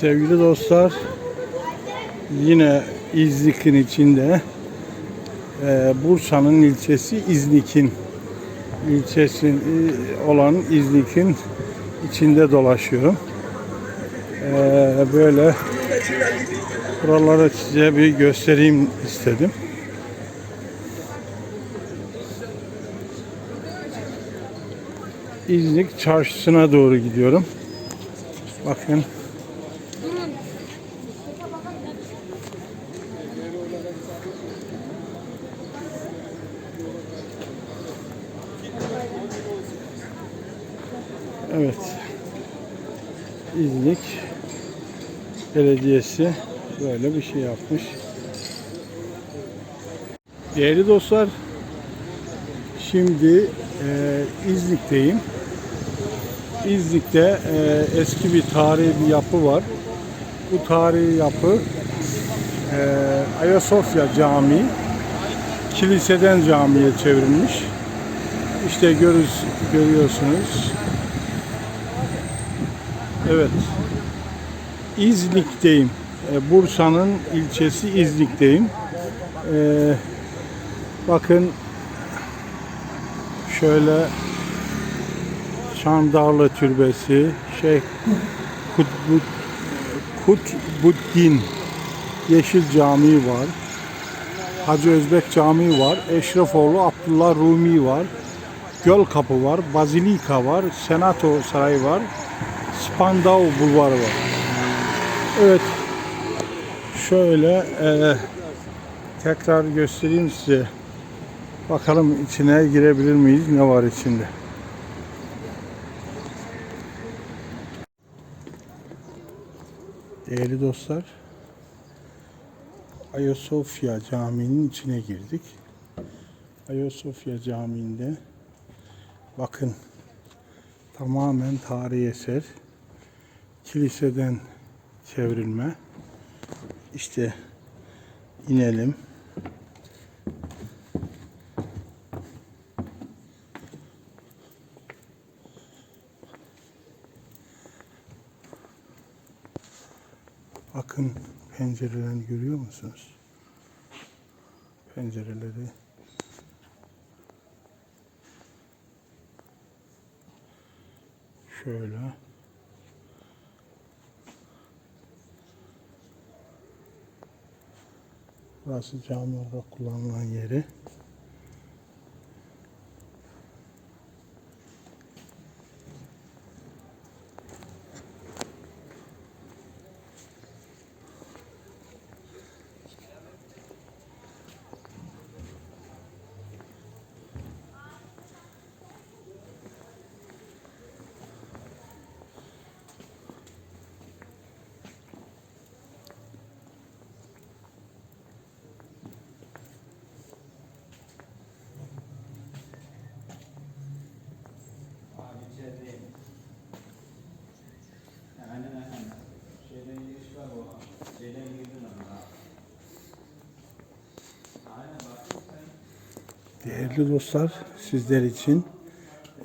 Sevgili dostlar, yine İznik'in içinde e, Bursa'nın ilçesi İznik'in ilçesi e, olan İznik'in içinde dolaşıyorum. E, böyle buraları size bir göstereyim istedim. İznik çarşısına doğru gidiyorum. Bakın. Evet. İznik Belediyesi böyle bir şey yapmış. Değerli dostlar, şimdi e, İznik'teyim. İznik'te e, eski bir tarihi bir yapı var. Bu tarihi yapı e, Ayasofya Camii kiliseden camiye çevrilmiş. İşte görüz, görüyorsunuz. Evet. İznik'teyim. E, Bursa'nın ilçesi İznik'teyim. E, bakın şöyle Şandarlı Türbesi, Şeyh Kutbut, Kutbuddin Yeşil Camii var. Hacı Özbek Camii var. Eşrefoğlu Abdullah Rumi var. Göl Kapı var. Bazilika var. Senato Sarayı var. Spandau Bulvarı var. Evet. Şöyle e, tekrar göstereyim size. Bakalım içine girebilir miyiz? Ne var içinde? Değerli dostlar, Ayasofya Camii'nin içine girdik. Ayasofya Camii'nde bakın tamamen tarihi eser. Kiliseden çevrilme. İşte inelim. Bakın pencerelerini görüyor musunuz? Pencereleri. Şöyle. Burası cami olarak kullanılan yeri. Abi içerideyim. Yani aynen aynen. Şeyden giriş var o. Şeyden girdin ama. Aynen bak sen. Değerli dostlar, sizler için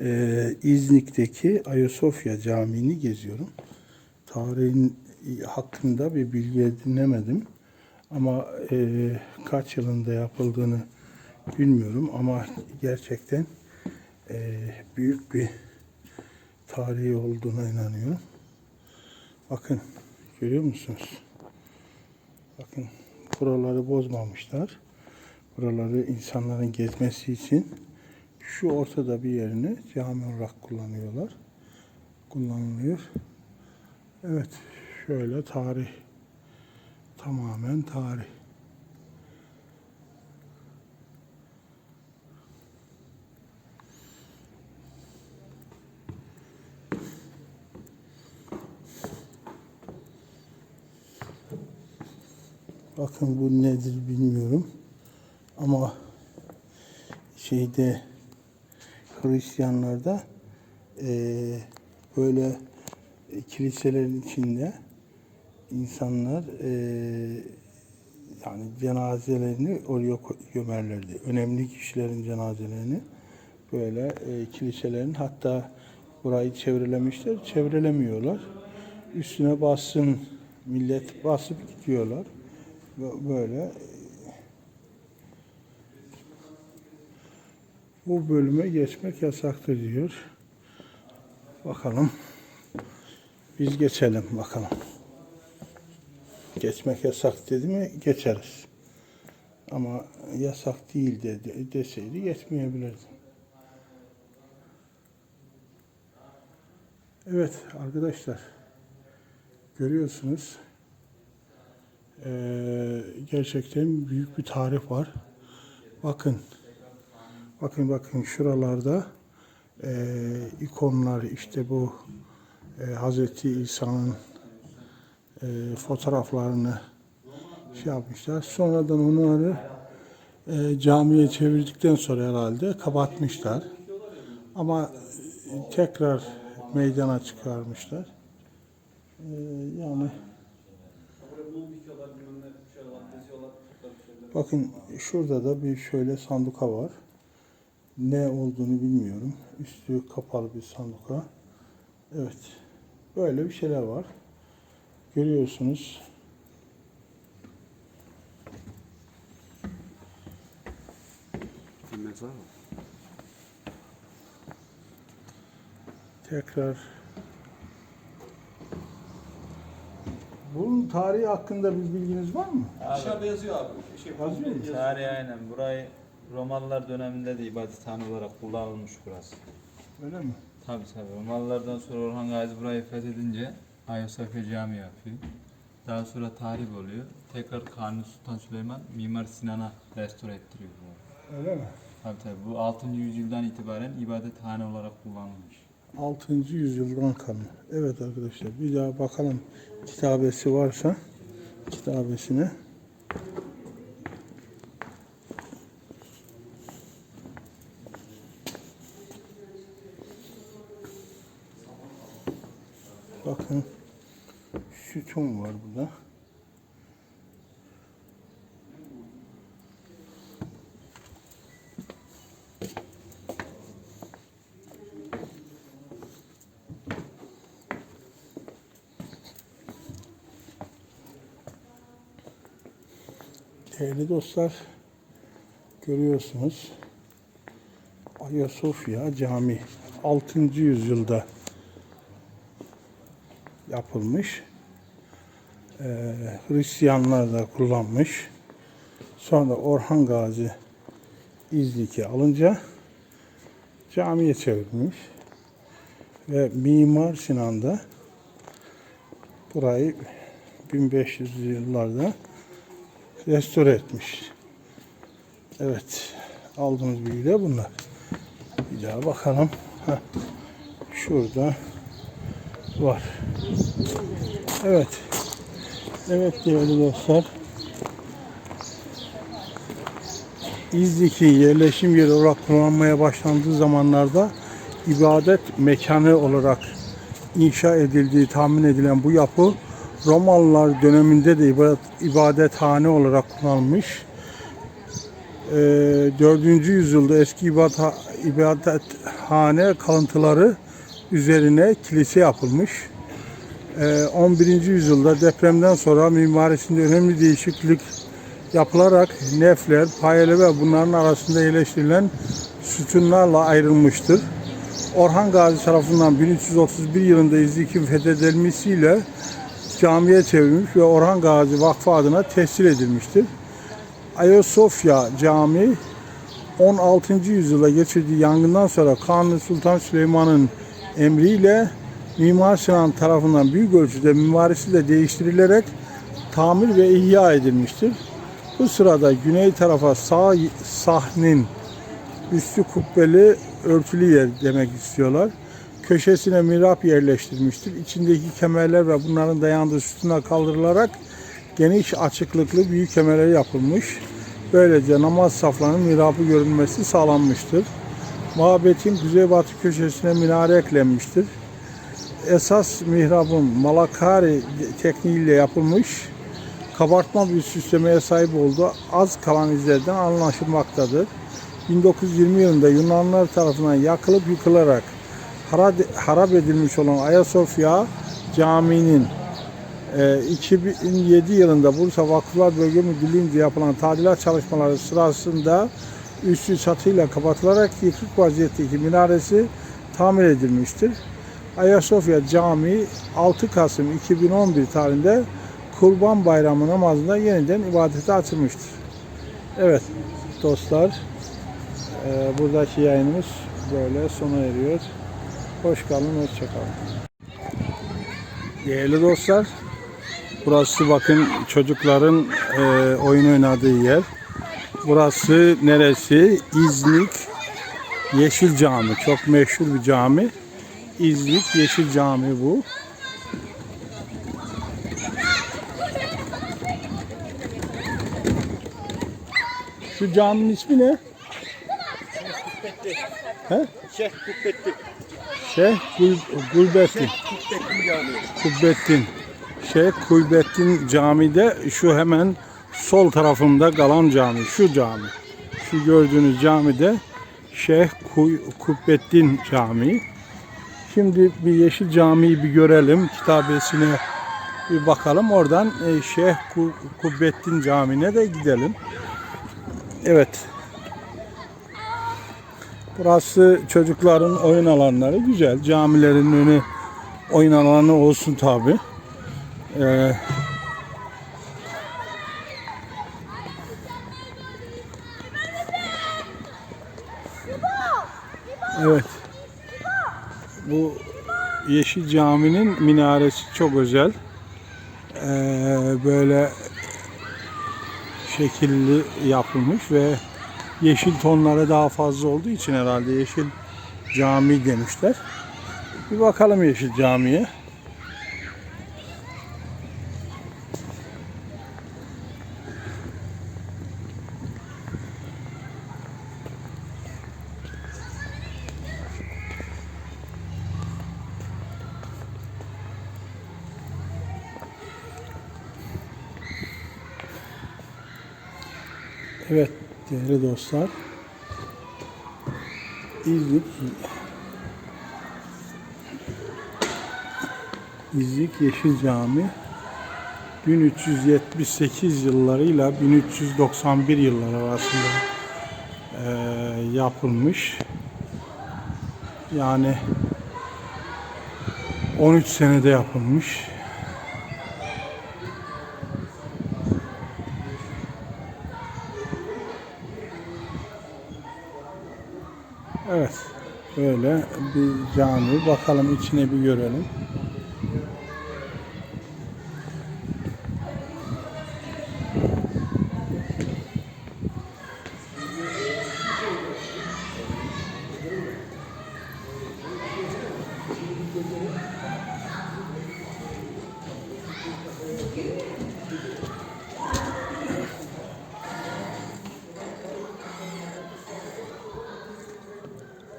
eee, İznik'teki Ayasofya Camii'ni geziyorum. Tarihin hakkında bir bilgi edinemedim. Ama eee, kaç yılında yapıldığını bilmiyorum ama gerçekten eee, büyük bir tarihi olduğuna inanıyorum. Bakın, görüyor musunuz? Bakın, buraları bozmamışlar. Buraları insanların gezmesi için şu ortada bir yerini cami olarak kullanıyorlar. Kullanılıyor. Evet, şöyle tarih. Tamamen tarih. Bakın bu nedir bilmiyorum. Ama şeyde Hristiyanlarda eee, böyle kiliselerin içinde insanlar eee, yani cenazelerini oraya gömerlerdi. Önemli kişilerin cenazelerini böyle eee, kiliselerin hatta burayı çevrelemişler, çevrelemiyorlar. Üstüne bassın Millet basıp gidiyorlar. Bö- Böyle. Bu bölüme geçmek yasaktır diyor. Bakalım. Biz geçelim bakalım. Geçmek yasak dedi mi geçeriz. Ama yasak değil dedi, deseydi geçmeyebilirdim. Evet arkadaşlar görüyorsunuz eee, gerçekten büyük bir tarih var. Bakın bakın bakın şuralarda eee, ikonlar işte bu eee Hazreti İsa'nın eee, fotoğraflarını şey yapmışlar. Sonradan onları eee, camiye çevirdikten sonra herhalde kapatmışlar. Ama e, tekrar meydana çıkarmışlar. Eee, yani bakın şurada da bir şöyle sanduka var. Ne olduğunu bilmiyorum. Üstü kapalı bir sanduka. Evet. Böyle bir şeyler var. Görüyorsunuz. Mezar mı? Tekrar bunun tarihi hakkında bir bilginiz var mı? Dışarıda yazıyor abi. Şey, Yazıyor mu? Tarihi aynen. Burayı Romalılar döneminde de ibadethane olarak kullanılmış burası. Öyle mi? Tabi tabi. Romalılardan sonra Orhan Gazi burayı fethedince Ayasofya Camii yapıyor. Daha sonra tahrip oluyor. Tekrar Kanuni Sultan Süleyman Mimar Sinan'a restore ettiriyor burayı. Öyle mi? Tabi tabi. Bu 6. yüzyıldan itibaren ibadethane olarak kullanılmış. 6. yüzyıldan kalma. Evet arkadaşlar bir daha bakalım kitabesi varsa kitabesine. Bakın sütun var burada. Değerli dostlar, görüyorsunuz Ayasofya Camii 6. yüzyılda yapılmış. Ee, Hristiyanlar da kullanmış. Sonra Orhan Gazi İznik'i alınca camiye çevirmiş. Ve Mimar Sinan da burayı 1500 yıllarda restore etmiş. Evet. Aldığımız bilgiler bunlar. Bir daha bakalım. Heh. Şurada var. Evet. Evet değerli dostlar. İzdiki yerleşim yeri olarak kullanmaya başlandığı zamanlarda ibadet mekanı olarak inşa edildiği tahmin edilen bu yapı Romalılar döneminde de ibadet, ibadethane olarak kullanılmış. Ee, 4. yüzyılda eski ibadet, ibadethane kalıntıları üzerine kilise yapılmış. Ee, 11. yüzyılda depremden sonra mimarisinde önemli değişiklik yapılarak nefler, payeler ve bunların arasında yerleştirilen sütunlarla ayrılmıştır. Orhan Gazi tarafından 1331 yılında İznik'in fethedilmesiyle camiye çevrilmiş ve Orhan Gazi Vakfı adına tescil edilmiştir. Ayasofya Camii 16. yüzyılda geçirdiği yangından sonra Kanuni Sultan Süleyman'ın emriyle Mimar Sinan tarafından büyük ölçüde mimarisi de değiştirilerek tamir ve ihya edilmiştir. Bu sırada güney tarafa sağ sahnin üstü kubbeli örtülü yer demek istiyorlar. Köşesine mihrap yerleştirmiştir. İçindeki kemerler ve bunların dayandığı sütuna kaldırılarak geniş açıklıklı büyük kemerler yapılmış. Böylece namaz saflarının mihrabı görünmesi sağlanmıştır. Mabetin kuzeybatı köşesine minare eklenmiştir. Esas mihrabın malakari tekniğiyle yapılmış kabartma bir süslemeye sahip olduğu az kalan izlerden anlaşılmaktadır. 1920 yılında Yunanlılar tarafından yakılıp yıkılarak harap- edilmiş olan Ayasofya Camii'nin Ee, 2007 yılında Bursa Vakıflar Bölge Müdürlüğü'nce yapılan tadilat çalışmaları sırasında üstü çatıyla kapatılarak yıkık vaziyetteki minaresi tamir edilmiştir. Ayasofya Camii 6 Kasım 2011 tarihinde Kurban Bayramı namazında yeniden ibadete açılmıştır. Evet dostlar e, buradaki yayınımız böyle sona eriyor. Hoş kalın, hoşça kalın. Değerli dostlar, burası bakın çocukların e, oyun oynadığı yer. Burası neresi? İznik Yeşil Cami. Çok meşhur bir cami. İznik Yeşil Cami bu. Şu caminin ismi ne? He? Şeyh Kubbettin. Şeyh Gul, Gulbettin. Kubbettin. Şeyh Kubbettin Camii'de şu hemen sol tarafında kalan cami. Şu cami. Şu gördüğünüz camide Şeyh Kubbettin Camii. Şimdi bir Yeşil Camii'yi bir görelim. Kitabesine bir bakalım. Oradan e, Şeyh Ku- Kubbettin Camii'ne de gidelim. Evet. Burası çocukların oyun alanları güzel. Camilerin önü oyun alanı olsun tabi. Ee, evet. Bu Yeşil Cami'nin minaresi çok özel. Ee, böyle şekilli yapılmış ve yeşil tonları daha fazla olduğu için herhalde yeşil cami demişler. Bir bakalım Yeşil Cami'ye. Evet değerli dostlar. İznik İznik Yeşil Cami 1378 yıllarıyla 1391 yılları arasında eee, yapılmış. Yani 13 senede yapılmış. Böyle bir cami. Bakalım içine bir görelim.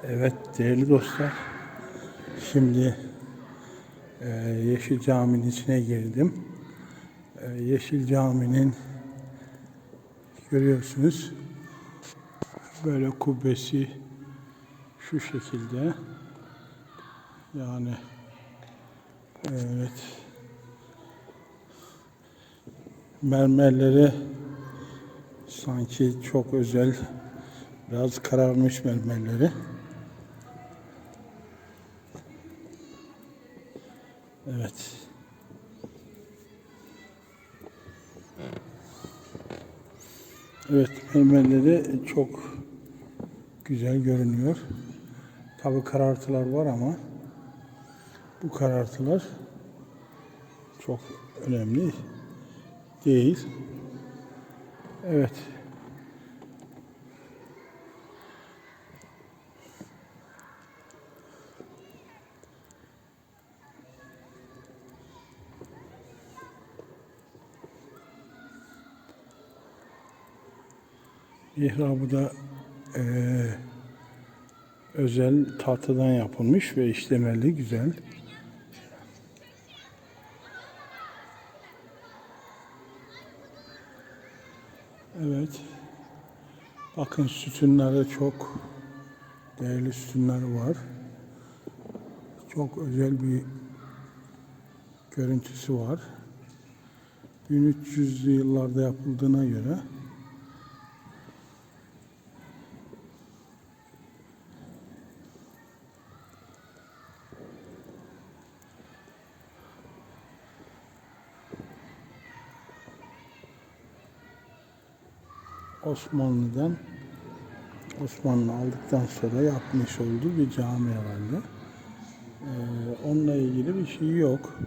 Evet değerli dostlar. Şimdi e, Yeşil Cami'nin içine girdim. E, Yeşil Cami'nin görüyorsunuz böyle kubbesi şu şekilde. Yani evet mermerleri sanki çok özel biraz kararmış mermerleri. Evet, mermerleri çok güzel görünüyor. Tabi karartılar var ama bu karartılar çok önemli değil. Evet. Mihrabı da eee, özel tahtadan yapılmış ve işlemeli güzel. Evet. Bakın sütunları çok değerli sütunları var. Çok özel bir görüntüsü var. 1300'lü yıllarda yapıldığına göre Osmanlı'dan Osmanlı aldıktan sonra yapmış olduğu bir cami herhalde. Ee, onunla ilgili bir şey yok.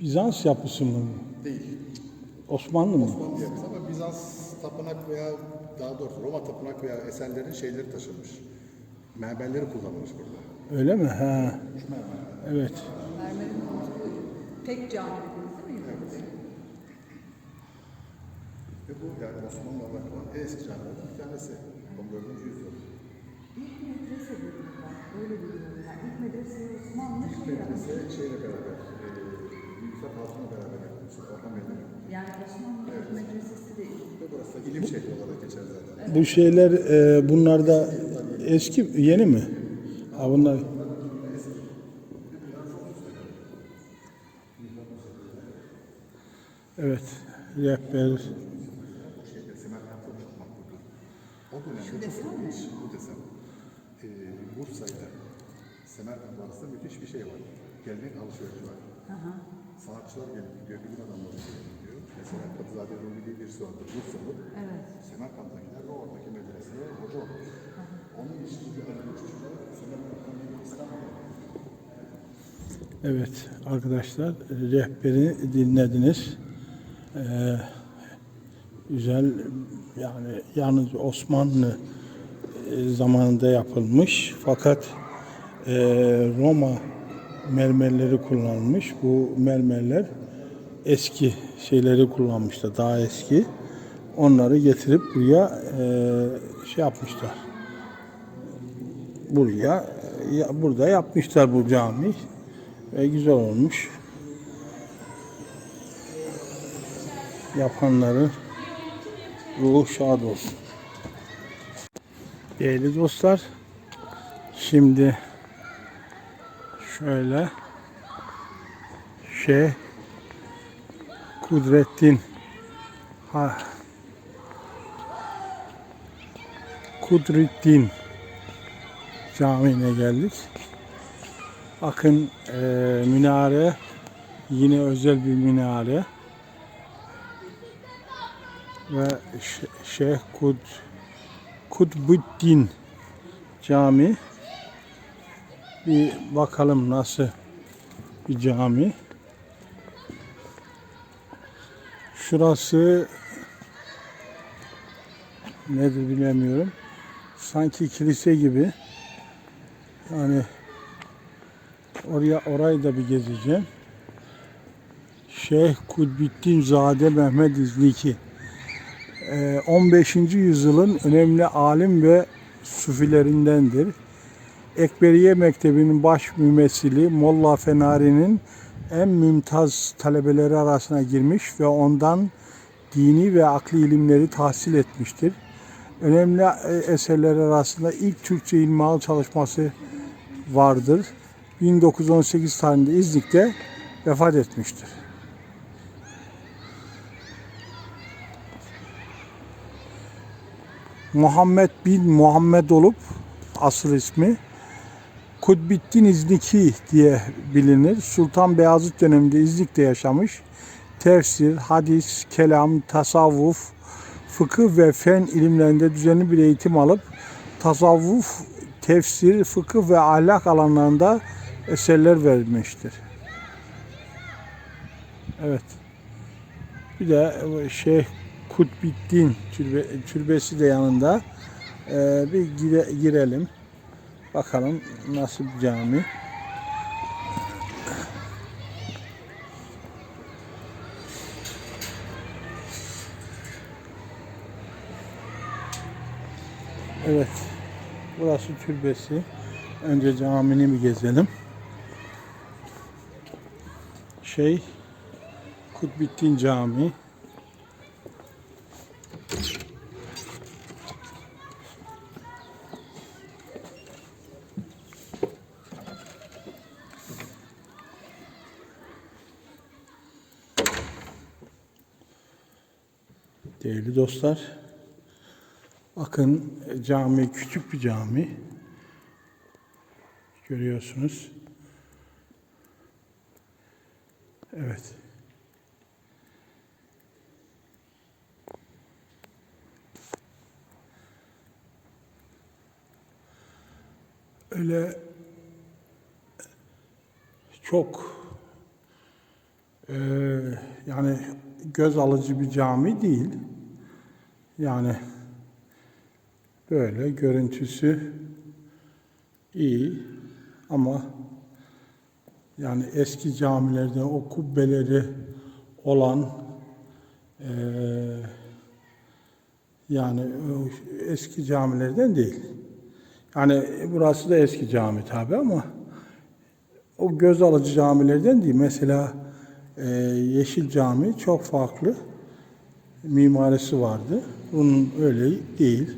Bizans yapısı mı? Değil. Osmanlı mı? Osmanlı yapısı ama Bizans tapınak veya daha doğrusu Roma tapınak veya eserlerin şeyleri taşınmış. Mermerleri kullanılmış burada. Öyle mi? Ha. Evet. Mermerin olduğu tek cami değil mi? Ve bu yani Osmanlı'da kalan en eski camilerden bir tanesi. 14. yüzyıl. İlk medrese bölümü var. Böyle biliyorum ben. İlk medrese Osmanlı yapmış. Medrese şeyle beraber, e, Yüksek Hatun'la beraber Bey'le yapılmış. Yani Osmanlı medresesi de. Ve ilim şehri olarak geçer zaten. Bu şeyler e, bunlar da eski yeni mi? Ha bunlar Evet. Rehber. O dönemde çok ilginç bu desem. E, Bursa ile Semerkant arasında müthiş bir şey var. Gelenek alışverişi var. Sanatçılar gelip gidiyor, bilim adamları gelip gidiyor. Mesela Kadızade Rumi diye birisi vardı, Bursalı. Evet. Semerkant'takiler de oradaki medreseye hoca olmuş. Onun için bir arkadaşlar Semerkant'tan bir İslam Evet arkadaşlar rehberi dinlediniz. Ee, güzel yani yalnız Osmanlı e, zamanında yapılmış fakat e, Roma mermerleri kullanılmış. Bu mermerler eski şeyleri kullanmışlar daha eski. Onları getirip buraya e, şey yapmışlar. Buraya ya, burada yapmışlar bu cami ve güzel olmuş. Yapanların ruhu şad olsun. Değerli dostlar, şimdi şöyle. Şey Kudrettin. Ha. Kudrettin Camii'ne geldik. Bakın e, minare. Yine özel bir minare. Ve Şeyh Kud Kutbuddin Cami bir bakalım nasıl bir cami. Şurası nedir bilemiyorum. Sanki kilise gibi. Yani Oraya orayı da bir gezeceğim. Şeyh Kudbettin Zade Mehmet İzliki. Ee, 15. yüzyılın önemli alim ve sufilerindendir. Ekberiye Mektebi'nin baş mümessili Molla Fenari'nin en mümtaz talebeleri arasına girmiş ve ondan dini ve akli ilimleri tahsil etmiştir. Önemli e, eserler arasında ilk Türkçe ilmihal çalışması vardır. 1918 tarihinde İznik'te vefat etmiştir. Muhammed bin Muhammed olup asıl ismi Kutbettin İzniki diye bilinir. Sultan Beyazıt döneminde İznik'te yaşamış. Tefsir, hadis, kelam, tasavvuf, fıkıh ve fen ilimlerinde düzenli bir eğitim alıp tasavvuf, tefsir, fıkıh ve ahlak alanlarında eserler vermiştir. Evet. Bir de Şeyh Kutbettin türbe, türbesi de yanında. Ee, bir gire, girelim. Bakalım nasıl bir cami. Evet. Burası türbesi. Önce camini bir gezelim. şey Kutbettin Camii. Değerli dostlar, bakın e, cami küçük bir cami. Görüyorsunuz. Evet. Öyle çok eee, yani göz alıcı bir cami değil. Yani böyle görüntüsü iyi ama yani eski camilerde o kubbeleri olan eee, yani eski camilerden değil. Yani burası da eski cami tabi ama o göz alıcı camilerden değil. Mesela eee, Yeşil Cami çok farklı mimarisi vardı. Bunun öyle değil.